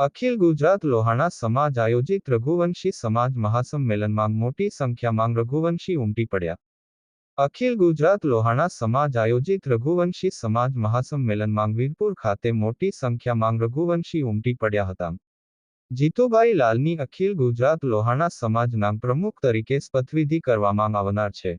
અખિલ ગુજરાત લોહાણા સમાજ આયોજિત રઘુવંશી સમાજ મહાસંમેલનમાં મોટી સંખ્યામાં રઘુવંશી ઉમટી પડ્યા. અખિલ ગુજરાત લોહાણા સમાજ આયોજિત રઘુવંશી સમાજ મહાસંમેલનમાં વીરપુર ખાતે મોટી સંખ્યામાં રઘુવંશી ઉમટી પડ્યા હતા. જીતુભાઈ લાલની અખિલ ગુજરાત લોહાણા સમાજના પ્રમુખ તરીકે શપથવિધિ કરવામાં આવનાર છે.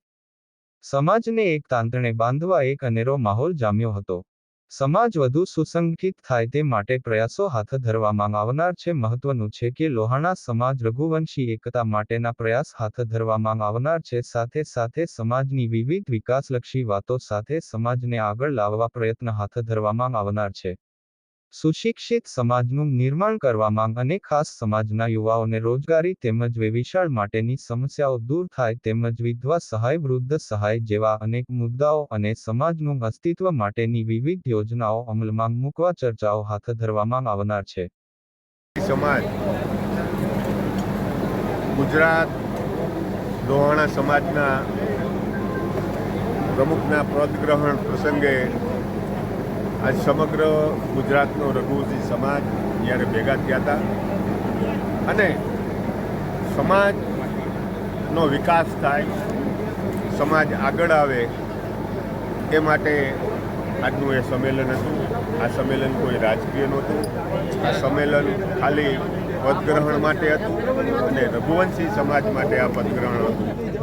સમાજને એક તાંતણે બાંધવા એક અનેરો માહોલ જામ્યો હતો. સમાજ વધુ સુસંગઠિત થાય તે માટે પ્રયાસો હાથ ધરવામાં આવનાર છે. મહત્વનું છે કે લોહાણા સમાજ રઘુવંશી એકતા માટેના પ્રયાસ હાથ ધરવામાં આવનાર છે. સાથે સાથે સમાજની વિવિધ વિકાસલક્ષી વાતો સાથે સમાજને આગળ લાવવા પ્રયત્ન હાથ ધરવામાં આવનાર છે. સુશિક્ષિત સમાજનું નિર્માણ કરવામાં અને ખાસ સમાજના યુવાઓને રોજગારી તેમજ વેવિશાળ માટેની સમસ્યાઓ દૂર થાય તેમજ વિધવા સહાય, વૃદ્ધ સહાય જેવા અનેક મુદ્દાઓ અને સમાજનું અસ્તિત્વ માટેની વિવિધ યોજનાઓ અમલમાં મૂકવા ચર્ચાઓ હાથ ધરવામાં આવનાર છે. સમાજ ગુજરાત સમાજના પ્રમુખના પદગ્રહણ પ્રસંગે આજ સમગ્ર ગુજરાતનો રઘુવંશી સમાજ જ્યારે ભેગા થયા હતા અને સમાજનો વિકાસ થાય, સમાજ આગળ આવે, એ માટે આજનું એ સંમેલન હતું. આ સંમેલન કોઈ રાજકીય નહોતું. આ સંમેલન ખાલી પદગ્રહણ માટે હતું અને રઘુવંશી સમાજ માટે આ પદગ્રહણ હતું.